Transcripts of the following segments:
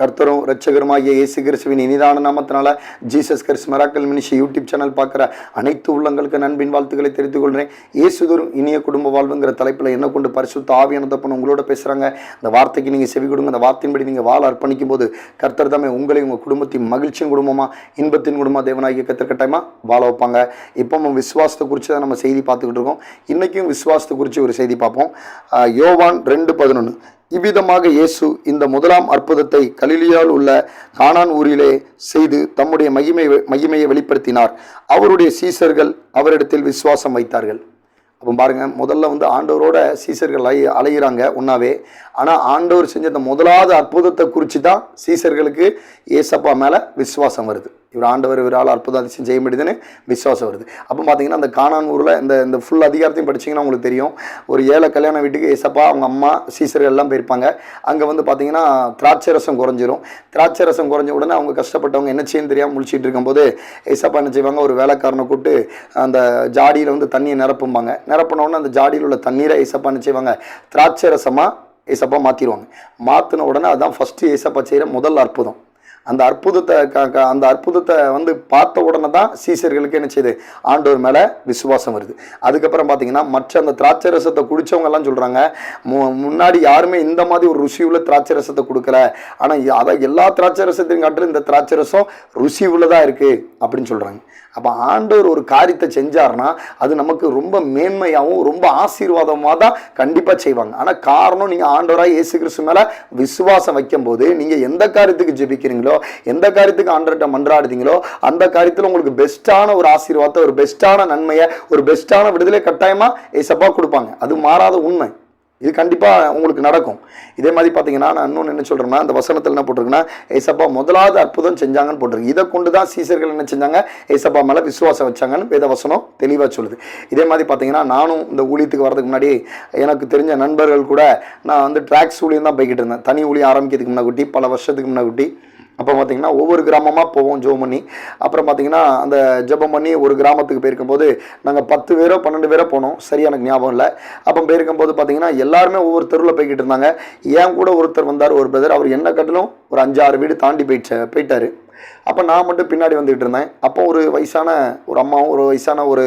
கர்த்தரும் ரட்சகருமாகிய இயேசு கிறிஸ்துவின் இனிதான நாமத்தினால Jesus Christ miracle ministry YouTube channel பார்க்குற அனைத்து உள்ளங்களுக்கு நண்பின் வாழ்த்துக்களை தெரிவித்துக் கொள்கிறேன். இயேசுதரும் இனிய குடும்ப வாழ்வுங்கிற தலைப்பில் என்ன கொண்டு பரிசுத்த ஆவியான தப்பன் உங்களோட பேசுகிறாங்க இந்த வார்த்தைக்கு நீங்கள் செவி கொடுங்க. அந்த வார்த்தையின்படி நீங்கள் வாழ அர்ப்பணிக்கும் போது கர்த்தர் தாமே உங்களை உங்கள் குடும்பத்தின் மகிழ்ச்சியின் குடும்பமாக இன்பத்தின் குடும்பமாக தேவனாகிய கத்தர் கட்டாயமாக வாழ வைப்பாங்க. இப்போ விசுவாசத்தை குறித்து தான் நம்ம செய்தி பார்த்துக்கிட்டு இருக்கோம். இன்றைக்கும் விசுவாசத்தை குறித்து ஒரு செய்தி பார்ப்போம். யோவான் ரெண்டு பதினொன்று இவ்விதமாக இயேசு இந்த முதலாம் அற்புதத்தை கலிலியால் உள்ள கானான் ஊரிலே செய்து தம்முடைய மகிமை மகிமையை வெளிப்படுத்தினார். அவருடைய சீசர்கள் அவரிடத்தில் விசுவாசம் வைத்தார்கள். அப்போ பாருங்க முதல்ல வந்து ஆண்டவரோட சீசர்கள் அலை அலையிறாங்க ஒன்றாவே ஆனால் ஆண்டவர் செஞ்ச அந்த முதலாவது அற்புதத்தை குறித்து தான் சீசர்களுக்கு ஏசப்பா மேலே விசுவாசம் வருது. இவர் ஆண்டவர் இவரால் அற்புதம் அதிசயம் செய்ய முடியுதுன்னு விசுவாசம் வருது. அப்போ பார்த்தீங்கன்னா அந்த காணான் ஊரில் இந்த இந்த ஃபுல் அதிகாரத்தையும் படிச்சீங்கன்னா உங்களுக்கு தெரியும். ஒரு ஏழை கல்யாண வீட்டுக்கு ஏசப்பா அவங்க அம்மா சீசர்கள் எல்லாம் போயிருப்பாங்க. அங்கே வந்து பார்த்தீங்கன்னா திராட்சை ரசம் குறைஞ்சிரும். திராட்சை ரசம் குறைஞ்ச உடனே அவங்க கஷ்டப்பட்டவங்க என்ன செய்யணும் தெரியாமல் முழிச்சிட்டு இருக்கும்போது ஏசப்பா என்ன செய்வாங்க? ஒரு வேலைக்காரனை கூப்பிட்டு அந்த ஜாடியில் வந்து தண்ணியை நிரப்பும்பாங்க. நிரப்பின உடனே அந்த ஜாடியில் உள்ள தண்ணீரை ஏசப்பா என்ன செய்வாங்க? திராட்சை ரசமாக ஏசப்பா மாற்றிடுவாங்க மாற்றின உடனே அதுதான் ஃபஸ்ட்டு ஏசப்பா செய்கிற முதல் அற்புதம். அந்த அற்புதத்தை க க அந்த அற்புதத்தை வந்து பார்த்த உடனே தான் சீசர்களுக்கு என்ன செய்யுது ஆண்டவர் மேலே விசுவாசம் வருது. அதுக்கப்புறம் பார்த்தீங்கன்னா மற்ற அந்த திராட்சை ரசத்தை குடித்தவங்கெல்லாம் சொல்கிறாங்க முன்னாடி யாருமே இந்த மாதிரி ஒரு ருசி உள்ள திராட்சை ரசத்தை கொடுக்கல. ஆனால் அதை எல்லா திராட்சை ரசத்தையும் காட்டிலும் இந்த திராட்சை ரசம் ருசி உள்ளதாக இருக்குது அப்படின்னு சொல்கிறாங்க அப்போ ஆண்டவர் ஒரு காரியத்தை செஞ்சார்னா அது நமக்கு ரொம்ப மேன்மையாகவும் ரொம்ப ஆசீர்வாதமாக தான் கண்டிப்பாக செய்வாங்க. ஆனால் காரணம் நீங்கள் ஆண்டவராக இயேசு கிறிஸ்து மேலே விசுவாசம் வைக்கும்போது நீங்கள் எந்த காரியத்துக்கு ஜெபிக்கிறீங்களோ எந்த காரியத்துக்கு ஆண்டர்கிட்ட மன்றாடுதீங்களோ அந்த காரியத்தில் உங்களுக்கு பெஸ்ட்டான ஒரு ஆசீர்வாதத்தை ஒரு பெஸ்ட்டான நன்மையை ஒரு பெஸ்ட்டான விடுதலை கட்டாயமாக ஏசப்பா கொடுப்பாங்க. அது மாறாத உண்மை. இது கண்டிப்பாக உங்களுக்கு நடக்கும். இதே மாதிரி பார்த்தீங்கன்னா நான் இன்னொன்று என்ன சொல்கிறேன்னா அந்த வசனத்தில் என்ன போட்டிருக்குன்னா ஏசப்பா முதலாவது அற்புதம் செஞ்சாங்கன்னு போட்டிருக்கு. இதை கொண்டு தான் சீசர்கள் என்ன செஞ்சாங்க? ஏசப்பா மேலே விசுவாசம் வச்சாங்கன்னு வேத வசனம் தெளிவாக சொல்லுது. இதே மாதிரி பார்த்தீங்கன்னா நானும் இந்த ஊழியத்துக்கு வரதுக்கு முன்னாடி எனக்கு தெரிஞ்ச நண்பர்கள் கூட நான் வந்து ட்ராக்ஸ் ஊழியம் தான் போய்கிட்டு இருந்தேன். தனி ஊழியம் ஆரம்பிக்கிறதுக்கு முன்னாடி பல வருஷத்துக்கு முன்னாடி அப்போ பார்த்தீங்கன்னா ஒவ்வொரு கிராமமாக போவோம் ஜோம் பண்ணி அப்புறம் பார்த்தீங்கன்னா அந்த ஜெபம் பண்ணி ஒரு கிராமத்துக்கு போயிருக்கும்போது நாங்கள் பத்து பேரோ பன்னெண்டு பேரோ போனோம். சரியா எனக்கு ஞாபகம் இல்லை. அப்போ போயிருக்கும்போது பார்த்தீங்கன்னா எல்லாருமே ஒவ்வொரு தெருவில் போய்கிட்டு இருந்தாங்க. ஏன் கூட ஒருத்தர் வந்தார் ஒரு பிரதர் அவர் என்ன கட்டிலும் ஒரு அஞ்சாறு வீடு தாண்டி போயிட்டு போயிட்டார். அப்போ நான் மட்டும் பின்னாடி வந்துக்கிட்டு இருந்தேன். அப்போ ஒரு வயசான ஒரு அம்மாவும் ஒரு வயசான ஒரு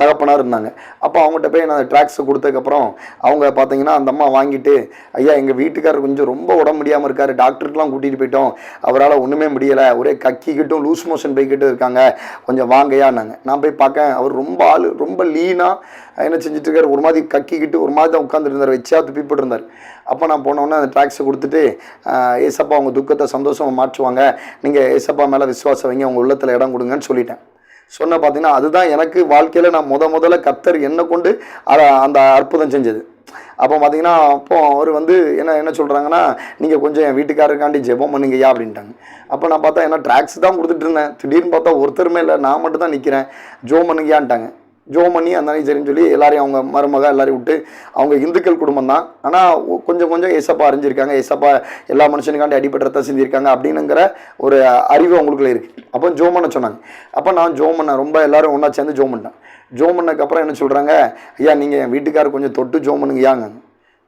தகப்பனாக இருந்தாங்க. அப்போ அவங்ககிட்ட போய் நான் ட்ராக்ஸை கொடுத்ததுக்கப்புறம் அவங்க பார்த்தீங்கன்னா அந்த அம்மா வாங்கிட்டு ஐயா எங்கள் வீட்டுக்காரர் கொஞ்சம் ரொம்ப உடம்பு முடியாமல் இருக்கார். டாக்டருக்குலாம் கூட்டிகிட்டு போயிட்டோம். அவரால் ஒன்றுமே முடியலை. ஒரே கக்கிக்கிட்டும் லூஸ் மோஷன் போய்கிட்டும் இருக்காங்க. கொஞ்சம் வாங்கையான்னாங்க நான் போய் பார்க்கேன் அவர் ரொம்ப ஆள் ரொம்ப லீனாக என்ன செஞ்சுட்டு இருக்காரு. ஒரு மாதிரி கக்கிக்கிட்டு ஒரு மாதிரி தான் உட்காந்துருந்தார் வச்சா துப்பிப்பட்டு இருந்தார் அப்போ நான் போனோன்னே அந்த ட்ராக்ஸை கொடுத்துட்டு ஏசப்பா அவங்க துக்கத்தை சந்தோஷமாக மாற்றுவாங்க. நீங்கள் ஏசப்பா மேலே விசுவாசம் வைங்க. உங்கள் உள்ளத்தில் இடம் கொடுங்கன்னு சொல்லிட்டேன். சொன்ன பார்த்தீங்கன்னா அதுதான் எனக்கு வாழ்க்கையில் நான் முத முதல்ல கத்தர் என்னை கொண்டு அதை அந்த அற்புதம் செஞ்சது. அப்போ பார்த்தீங்கன்னா அப்போ அவர் வந்து என்ன என்ன சொல்கிறாங்கன்னா நீங்கள் கொஞ்சம் என் வீட்டுக்காரருக்காண்டி ஜெபம் பண்ணுங்கய்யா அப்படின்ட்டாங்க. அப்போ நான் பார்த்தா என்ன ட்ராக்ஸ் தான் கொடுத்துட்டு இருந்தேன். திடீர்னு பார்த்தா ஒருத்தருமே இல்லை. நான் மட்டும் தான் நிற்கிறேன் ஜோ பண்ணுங்கயான்ட்டாங்க. ஜோ பண்ணி அந்த சரின்னு சொல்லி எல்லாரையும் அவங்க மருமக எல்லாரையும் விட்டு அவங்க இந்துக்கள் குடும்பம் தான். ஆனால் கொஞ்சம் கொஞ்சம் ஏசப்பா அறிஞ்சிருக்காங்க. ஏசப்பா எல்லா மனுஷனுக்காண்டி அடிப்பட்ட ரத்தம் செஞ்சிருக்காங்க அப்படின்னுங்கிற ஒரு அறிவு அவங்களுக்குள்ள இருக்குது அப்போ ஜோ பண்ண சொன்னாங்க. அப்போ நான் ஜோ பண்ணேன் ரொம்ப எல்லாரும் ஒன்றா சேர்ந்து ஜோ பண்ணேன் ஜோ பண்ணதுக்கப்புறம் என்ன சொல்கிறாங்க ஐயா நீங்கள் என் வீட்டுக்காரர் கொஞ்சம் தொட்டு ஜோ பண்ணுங்கயாங்க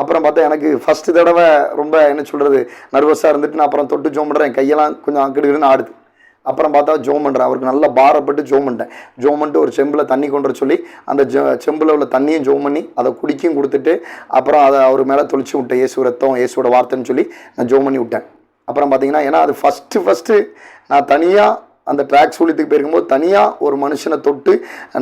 அப்புறம் பார்த்தா எனக்கு ஃபஸ்ட்டு தடவை ரொம்ப என்ன சொல்கிறது நர்வஸாக இருந்துட்டு நான் அப்புறம் தொட்டு ஜோ பண்ணுறேன் கையெல்லாம் கொஞ்சம் அங்கிட்டு ஆடுது. அப்புறம் பார்த்தா ஜோம் பண்ணுறேன் அவருக்கு நல்லா பாரப்பட்டு ஜோம் பண்ணிட்டேன் ஜோம் பண்ணிட்டு ஒரு செம்பில் தண்ணி கொண்டு வர சொல்லி அந்த ஜெ செம்பில் உள்ள தண்ணியும் ஜோம் பண்ணி அதை குடிக்கும் கொடுத்துட்டு அப்புறம் அதை அவர் மேலே தொளிச்சு விட்டேன் இயேசு ரத்தம் இயேசுவோட வார்த்தைன்னு சொல்லி நான் ஜோம் பண்ணி விட்டேன். அப்புறம் பார்த்தீங்கன்னா ஏன்னா அது ஃபஸ்ட்டு ஃபஸ்ட்டு நான் தனியாக அந்த ட்ராக்ஸ் ஊழியத்துக்கு போயிருக்கும்போது தனியாக ஒரு மனுஷனை தொட்டு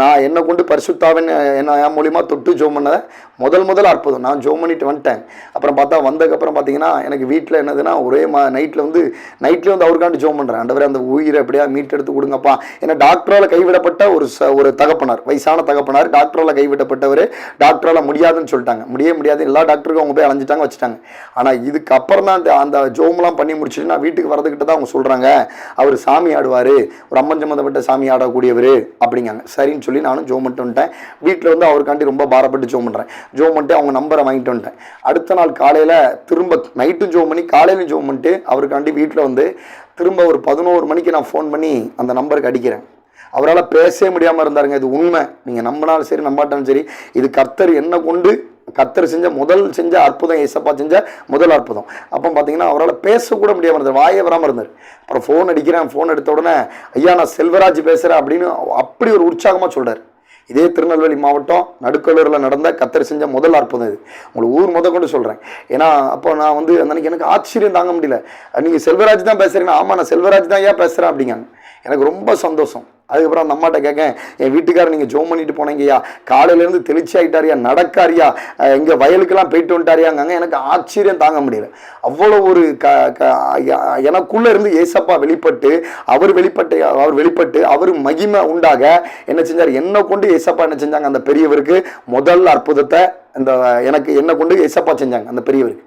நான் என்னை கொண்டு பரிசுத்தாவின் என்ன என் மூலியமாக தொட்டு ஜோம் பண்ணதை முதல் முதல் அற்புதம். நான் ஜோம் பண்ணிட்டு வந்துட்டேன். அப்புறம் பார்த்தா வந்ததுக்கப்புறம் பார்த்தீங்கன்னா எனக்கு வீட்டில் என்னதுன்னா ஒரே மா நைட்டில் வந்து நைட்லேயே வந்து அவருக்காண்டு ஜோம் பண்ணுறேன் ஆண்டவரே அந்த உயிரை எப்படியா மீட்டெடுத்து கொடுங்கப்பா. ஏன்னா டாக்டரால் கைவிடப்பட்ட ஒரு ச ஒரு தகப்பனார் வயசான தகப்பனார் டாக்டரால் கைவிடப்பட்டவர் டாக்டரால் முடியாதுன்னு சொல்லிட்டாங்க. முடிய முடியாது. எல்லா டாக்டருக்கும் அவங்க போய் அலைஞ்சிட்டாங்க வச்சுட்டாங்க. ஆனால் இதுக்கப்புறம் தான் அந்த அந்த ஜோம்லாம் பண்ணி முடிச்சுட்டு நான் வீட்டுக்கு வரதுக்கிட்ட தான் அவங்க சொல்கிறாங்க அவர் சாமி ஆடுவார். ஒரு அம்மன் சம்மந்தப்பட்ட சாமி ஆடக்கூடியவர் அப்படிங்காங்க. சரின்னு சொல்லி நானும் ஜோம் பண்ணிட்டு வந்துட்டேன். வீட்டில் வந்து அவருக்காண்டி ரொம்ப பாரப்பட்டு ஜோம் பண்ணுறேன் ஜோம் பண்ணிட்டு அவங்க நம்பரை வாங்கிட்டு வந்துட்டேன். அடுத்த நாள் காலையில் திரும்ப நைட்டும் ஜோம் பண்ணி காலையிலும் ஜோம் பண்ணிட்டு அவருக்காண்டி வீட்டில் வந்து திரும்ப ஒரு பதினோரு மணிக்கு நான் ஃபோன் பண்ணி அந்த நம்பருக்கு அடிக்கிறேன். அவரால் பேசவே முடியாமல் இருந்தாருங்க. இது உண்மை. நீங்கள் நம்பினாலும் சரி நம்பாட்டாலும் சரி இது கர்த்தர் என்ன கொண்டு கத்தர் செஞ்ச முதல் செஞ்ச அற்புதம் ஏசப்பா செஞ்ச முதல் அற்புதம். அப்போ பார்த்தீங்கன்னா அவரால் பேசக்கூட முடியாமல் இருந்தார் வாயே வராமல் இருந்தார். அப்புறம் ஃபோன் அடிக்கிறேன் ஃபோன் எடுத்த உடனே ஐயா நான் செல்வராஜ் பேசுகிறேன் அப்படின்னு அப்படி ஒரு உற்சாகமாக சொல்கிறார் இதே திருநெல்வேலி மாவட்டம் நடுக்கல்லூரில் நடந்த கத்தர் செஞ்ச முதல் அற்புதம் இது. உங்களுக்கு ஊர் முத கொண்டு சொல்கிறேன் ஏன்னா அப்போ நான் வந்து அந்த அன்னைக்கு எனக்கு ஆச்சரியம் தாங்க முடியல. நீங்கள் செல்வராஜ் தான் பேசுகிறீங்கன்னா ஆமாம் நான் செல்வராஜ் தான் ஏன் பேசுகிறேன் அப்படிங்காங்க. எனக்கு ரொம்ப சந்தோஷம். அதுக்கப்புறம் அந்த அம்மாட்ட கேட்கேன் என் வீட்டுக்காரர் நீங்கள் ஜோம் பண்ணிட்டு போனீங்கய்யா. காலையிலேருந்து தெளிச்சி ஆகிட்டாரியா நடக்காரியா இங்கே வயலுக்கெல்லாம் போயிட்டு வந்துட்டாரியாங்க எனக்கு ஆச்சரியம் தாங்க முடியல. அவ்வளோ ஒரு க க எனக்குள்ளே இருந்து ஏசப்பா வெளிப்பட்டு அவர் வெளிப்பட்டு அவர் வெளிப்பட்டு அவர் மகிமை உண்டாக என்ன செஞ்சார்? என்னை கொண்டு ஏசப்பா என்ன செஞ்சாங்க? அந்த பெரியவருக்கு முதல் அற்புதத்தை இந்த எனக்கு என்னை கொண்டு ஏசப்பா செஞ்சாங்க அந்த பெரியவருக்கு.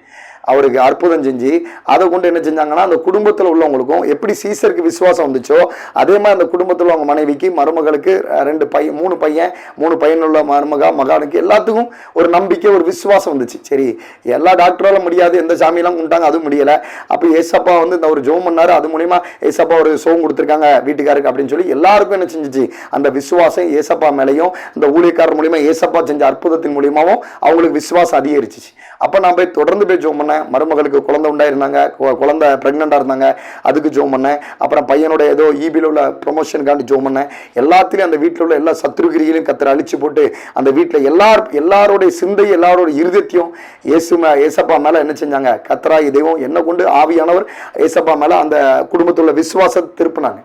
அவருக்கு அற்புதம் செஞ்சு அதை கொண்டு என்ன செஞ்சாங்கன்னா அந்த குடும்பத்தில் உள்ளவங்களுக்கும் எப்படி சீசருக்கு விசுவாசம் வந்துச்சோ அதே மாதிரி அந்த குடும்பத்தில் அவங்க மனைவிக்கு மருமகளுக்கு ரெண்டு பையன் மூணு பையன் மூணு பையனுள்ள மருமக மருமகா மகானுக்கு எல்லாத்துக்கும் ஒரு நம்பிக்கை ஒரு விசுவாசம் வந்துச்சு. சரி எல்லா டாக்டரால முடியாது எந்த சாமியெல்லாம் கொண்டாங்க அதுவும் முடியலை. அப்போ ஏசப்பா வந்து இந்த ஒரு ஜோம் பண்ணாரு அது மூலியமா ஏசப்பா ஒரு சோகம் கொடுத்துருக்காங்க வீட்டுக்காருக்கு அப்படின்னு சொல்லி எல்லாருக்கும் என்ன செஞ்சிச்சு அந்த விசுவாசம் ஏசப்பா மேலேயும் இந்த ஊழியக்காரர் மூலியமா ஏசப்பா செஞ்ச அற்புதத்தின் மூலியமாவும் அவங்களுக்கு விசுவாசம் அதிகரிச்சிச்சு. அப்போ நான் போய் தொடர்ந்து போய் ஜோம் பண்ணேன். மருமகளுக்கு குழந்தை உண்டாயிருந்தாங்க கு- குழந்தை ப்ரெக்னெண்ட்டாக இருந்தாங்க அதுக்கு ஜோம் பண்ணேன். அப்புறம் பையனோட ஏதோ ஈபியில் உள்ள ப்ரொமோஷனுக்காண்டி ஜோம் பண்ணேன். எல்லாத்துலேயும் அந்த வீட்டில் உள்ள எல்லா சத்ருகிரிகளையும் கத்திர அழிச்சு போட்டு அந்த வீட்டில் எல்லார் எல்லாருடைய சிந்தை எல்லாரோட இருதத்தையும் இயேசு மே ஏசப்பா மேலே என்ன செஞ்சாங்க? கத்ரா தெய்வம் என்ன கொண்டு ஆவியானவர் ஏசப்பா மேலே அந்த குடும்பத்தில் உள்ள விசுவாசத்தை திருப்பினாங்க.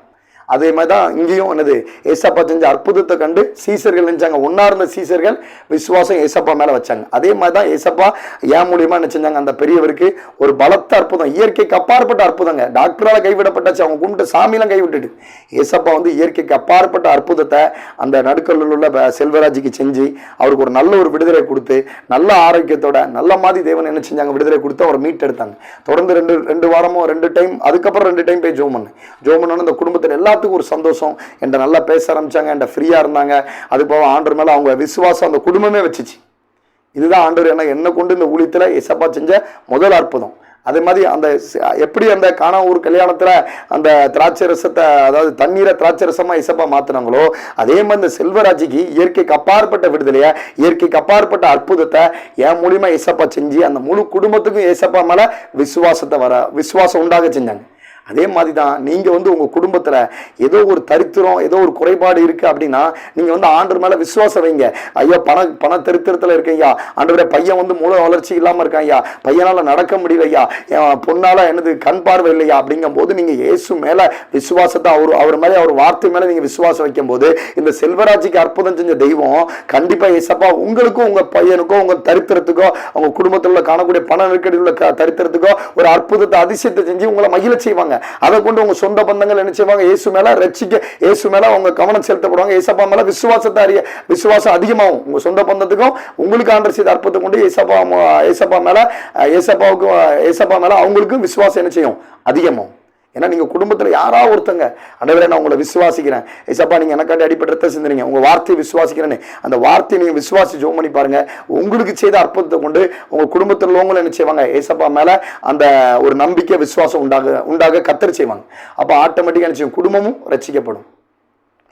அதே மாதிரி தான் இங்கேயும் என்னது ஏசப்பா செஞ்ச அற்புதத்தை கண்டு சீசர்கள் நினைச்சாங்க. ஒன்றா இருந்த சீசர்கள் விசுவாசம் ஏசப்பா மேலே வச்சாங்க. அதே மாதிரி தான் ஏசப்பா ஏன் மூலியமாக என்ன செஞ்சாங்க? அந்த பெரியவருக்கு ஒரு பலத்த அற்புதம் இயற்கைக்கு அப்பாற்பட்ட அற்புதங்க. டாக்டரால் கைவிடப்பட்டாச்சு அவங்க கும்பிட்டு சாமியெல்லாம் கைவிட்டுட்டு. ஏசப்பா வந்து இயற்கைக்கு அப்பாற்பட்ட அற்புதத்தை அந்த நடுக்கல்லில் உள்ள செல்வராஜுக்கு செஞ்சு அவருக்கு ஒரு நல்ல ஒரு விடுதலை கொடுத்து நல்ல ஆரோக்கியத்தோட நல்ல மாதிரி தேவன் என்ன செஞ்சாங்க? விடுதலை கொடுத்து அவர் மீட் எடுத்தாங்க தொடர்ந்து ரெண்டு ரெண்டு வாரமும் ரெண்டு டைம் அதுக்கப்புறம் ரெண்டு டைம் போய் ஜோம் பண்ணேன் ஜோம் பண்ணோன்னு இந்த குடும்பத்தில் எல்லாத்துக்கும் ஒரு சந்தோஷம். என்கிட்ட நல்லா பேச ஆரம்பிச்சாங்க என்கிட்ட ஃப்ரீயாக இருந்தாங்க. அது போக ஆண்டர் மேலே அவங்க விசுவாசம் அந்த குடும்பமே வச்சுச்சு. இதுதான் ஆண்டவர் என்ன என்ன கொண்டு இந்த ஊழியத்தில் எசப்பா செஞ்ச முதல் அற்புதம். அதே மாதிரி அந்த எப்படி அந்த காணா ஊர் கல்யாணத்தில் அந்த திராட்சை ரசத்தை அதாவது தண்ணீரை திராட்சை ரசமாக இசப்பா மாற்றினாங்களோ அதே மாதிரி இந்த செல்வராஜிக்கு இயற்கைக்கு அப்பாற்பட்ட விடுதலையை இயற்கைக்கு அப்பாற்பட்ட அற்புதத்தை என் மூலியமா இசப்பா செஞ்சு அந்த முழு குடும்பத்துக்கும் இசப்பா மேலே விசுவாசத்தை வர விசுவாசம் உண்டாக செஞ்சாங்க. அதே மாதிரி தான் நீங்கள் வந்து உங்கள் குடும்பத்தில் ஏதோ ஒரு தரித்திரம் ஏதோ ஒரு குறைபாடு இருக்குது அப்படின்னா நீங்கள் வந்து ஆண்டர் மேலே விசுவாசம் வைங்க. ஐயா பண பண தரித்திரத்தில் இருக்கீங்க ஆண்டவரே பையன் வந்து மூல வளர்ச்சி இல்லாமல் இருக்கான் ஐயா. பையனால் நடக்க முடியல ஐயா. என் பொண்ணால் எனது கண் பார்வை இல்லையா அப்படிங்கும் போது நீங்கள் இயேசு மேலே விசுவாசத்தை அவர் அவர் மேலே அவர் வார்த்தை மேலே நீங்கள் விசுவாசம் வைக்கும்போது இந்த செல்வராஜிக்கு அற்புதம் செஞ்ச தெய்வம் கண்டிப்பாக ஏசப்பா உங்களுக்கும் உங்கள் பையனுக்கோ உங்கள் தரித்திரத்துக்கோ உங்கள் குடும்பத்தில் உள்ள காணக்கூடிய பண நெருக்கடியில் உள்ள க- தரித்திரத்துக்கோ ஒரு அற்புதத்தை அதிசயத்தை செஞ்சு உங்களை மகிழ செய்வாங்க. அதை கொண்டு உங்க சொந்த பந்தங்கள் என்ன செய்வாங்க இயேசு மேல ரட்சிக்க இயேசு மேல அவங்க கவனம் செலுத்தப்படுவாங்க. ஏசப்பா மேல விசுவாசத்தை அறிய விசுவாசம் அதிகமாகும். உங்க சொந்த பந்தத்துக்கும் உங்களுக்கு ஆண்டர் செய்த அற்பத்தை கொண்டு ஏசப்பா ஏசப்பா மேல ஏசப்பாவுக்கும் ஏசப்பா மேல அவங்களுக்கும் விசுவாசம் என்ன செய்யும்? அதிகமாகும். ஏன்னா நீங்கள் குடும்பத்தில் யாரா ஒருத்தங்க? அண்டவரே நான் உங்களை விசுவாசிக்கிறேன். ஏசப்பா நீங்கள் எனக்காண்டி அடிப்பட்ட ரத்தம் சிந்துறீங்க. உங்கள் வார்த்தையை விசுவாசிக்கிறேன்னு. அந்த வார்த்தையை நீங்கள் விசுவாசி ஜோம் பண்ணி பாருங்கள் உங்களுக்கு செய்த அற்புதத்தை கொண்டு உங்கள் குடும்பத்தில் உள்ளவங்களும் என்ன செய்வாங்க? ஏசப்பா மேலே அந்த ஒரு நம்பிக்கை விசுவாசம் உண்டாக உண்டாக கத்தரி செய்வாங்க. அப்போ ஆட்டோமேட்டிக்காக என்ன செய்யும்? குடும்பமும் ரட்சிக்கப்படும்.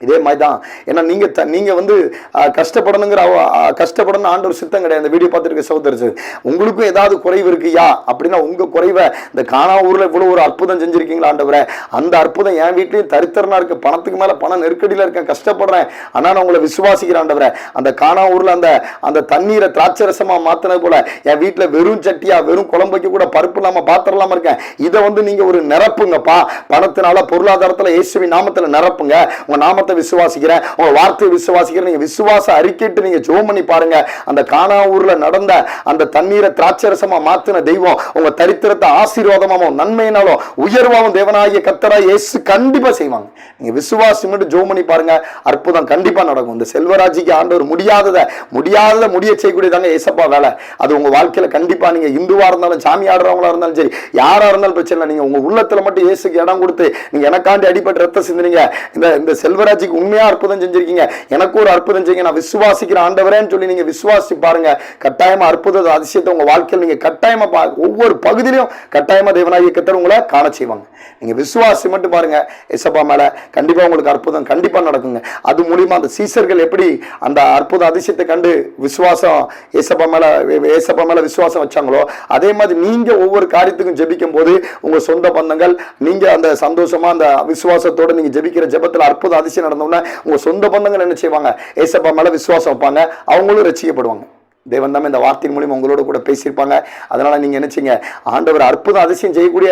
இதே மாதிரி தான் ஏன்னா நீங்கள் த- நீங்கள் வந்து கஷ்டப்படணுங்கிற அவ- கஷ்டப்படணும் ஆண்டவர் சித்தம் கிடையாது. இந்த வீடியோ பார்த்துருக்க சகோதரர் உங்களுக்கும் ஏதாவது குறைவு இருக்குயா? அப்படின்னா உங்கள் குறைவை இந்த காணா ஊரில் இவ்வளோ ஒரு அற்புதம் செஞ்சுருக்கீங்களா ஆண்டவரை? அந்த அற்புதம் என் வீட்லயும் தரித்திரனா இருக்குது பணத்துக்கு மேலே பண நெருக்கடியில் இருக்கேன் கஷ்டப்படுறேன். ஆனால் நான் உங்களை விசுவாசிக்கிறேன் ஆண்டவரை. அந்த காணா ஊரில் அந்த அந்த தண்ணீரை திராட்சை ரசமா போல் போல என் வீட்டில் வெறும் சட்டியாக வெறும் குழம்பு கூட பருப்பு இல்லாமல் பாத்திரம் இருக்கேன். இதை வந்து நீங்கள் ஒரு நிரப்புங்கப்பா. பணத்தினால பொருளாதாரத்தில் இயேசுவின் நாமத்தில் நிரப்புங்க. உங்கள் நாமத்தை விசுவாசிக்கிறேன் உங்க வார்த்தையை விசுவாசிக்கிறேன் நீங்க விசுவாச அறிக்கைட்டு நீங்க ஜோம் பண்ணி பாருங்க. அந்த காணா ஊர்ல நடந்த அந்த தண்ணீரை திராட்சரசமா மாத்தின தெய்வம் உங்க தரித்திரத்தை ஆசீர்வாதமாவும் நன்மையினாலும் உயர்வாவும் தேவனாகிய கத்தரா இயேசு கண்டிப்பா செய்வாங்க. நீங்க விசுவாசம் ஜோம் பண்ணி பாருங்க. அற்புதம் கண்டிப்பா நடக்கும். இந்த செல்வராஜிக்கு ஆண்டவர் முடியாததை முடியாததை முடிய செய்யக்கூடியதாங்க ஏசப்பா வேலை. அது உங்க வாழ்க்கையில கண்டிப்பா நீங்க இந்துவா இருந்தாலும் சாமி ஆடுறவங்களா இருந்தாலும் சரி யாரா இருந்தாலும் பிரச்சனை இல்லை. நீங்க உங்க உள்ளத்துல மட்டும் இயேசுக்கு இடம் கொடுத்து நீங்க எனக்காண்டி அடிப்பட்டு ரத்த சிந்தினீங்க. இந்த இந்த செல்வராஜ் மனசாட்சிக்கு உண்மையா அற்புதம் செஞ்சிருக்கீங்க. எனக்கு ஒரு அற்புதம் செய்யுங்க. நான் விசுவாசிக்கிற ஆண்டவரேன்னு சொல்லி நீங்க விசுவாசி பாருங்க. கட்டாயமா அற்புத அதிசயத்தை உங்க வாழ்க்கையில் நீங்க கட்டாயமாக பா ஒவ்வொரு பகுதியிலும் கட்டாயமா தேவனாகிய கத்தர் உங்களை காண செய்வாங்க. நீங்க விசுவாசி மட்டும் பாருங்க. எசப்பா மேலே கண்டிப்பா உங்களுக்கு அற்புதம் கண்டிப்பா நடக்குங்க. அது மூலியமா அந்த சீசர்கள் எப்படி அந்த அற்புத அதிசயத்தை கண்டு விசுவாசம் ஏசப்பா மேலே ஏசப்பா மேலே விசுவாசம் வச்சாங்களோ அதே மாதிரி நீங்க ஒவ்வொரு காரியத்துக்கும் ஜெபிக்கும் போது உங்க சொந்த பந்தங்கள் நீங்க அந்த சந்தோஷமா அந்த விசுவாசத்தோட நீங்க ஜெபிக்கிற ஜெபத்தில் அற்புத அதிசயம் நடந்தோம்னா உங்க சொந்த பந்தங்கள் என்ன செய்வாங்க? ஏசப்பா மேலே விசுவாசம் வைப்பாங்க. அவங்களும் ரசிக்கப்படுவாங்க. தேவன் தான் இந்த வார்த்தையின் மூலியம் உங்களோட கூட பேசியிருப்பாங்க. அதனால நீங்க நினைச்சீங்க ஆண்டவர் அற்புத அதிசயம் செய்யக்கூடிய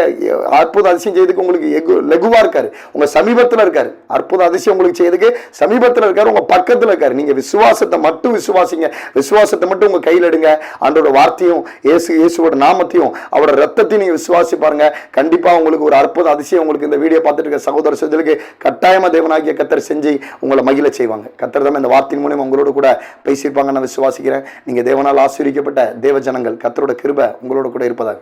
அற்புத அதிசயம் செய்யறதுக்கு உங்களுக்கு எகு லகுவாக இருக்காரு. உங்க சமீபத்துல இருக்காரு. அற்புத அதிசயம் உங்களுக்கு செய்யறதுக்கு சமீபத்துல இருக்காரு உங்க பக்கத்துல இருக்காரு. நீங்க விசுவாசத்தை மட்டும் விசுவாசிங்க. விசுவாசத்தை மட்டும் உங்க கையில் எடுங்க. ஆண்டோட வார்த்தையும் இயேசு இயேசுவோட நாமத்தையும் அவரோட ரத்தத்தையும் நீங்க விசுவாசி பாருங்க. கண்டிப்பா உங்களுக்கு ஒரு அற்புத அதிசயம் உங்களுக்கு இந்த வீடியோ பார்த்துட்டு இருக்க சகோதர சகோதரிக்கு கட்டாயமா தேவனாகிய கத்தர் செஞ்சு உங்களை மகிழ செய்வாங்க. கத்தர் தான் இந்த வார்த்தையின் மூலியம் உங்களோட கூட பேசியிருப்பாங்க நான் விசுவாசிக்கிறேன். நீங்கள் தேவனால் ஆசீர்விக்கப்பட்ட தேவ ஜனங்கள் கத்தரோட கிருப உங்களோட கூட இருப்பதாக.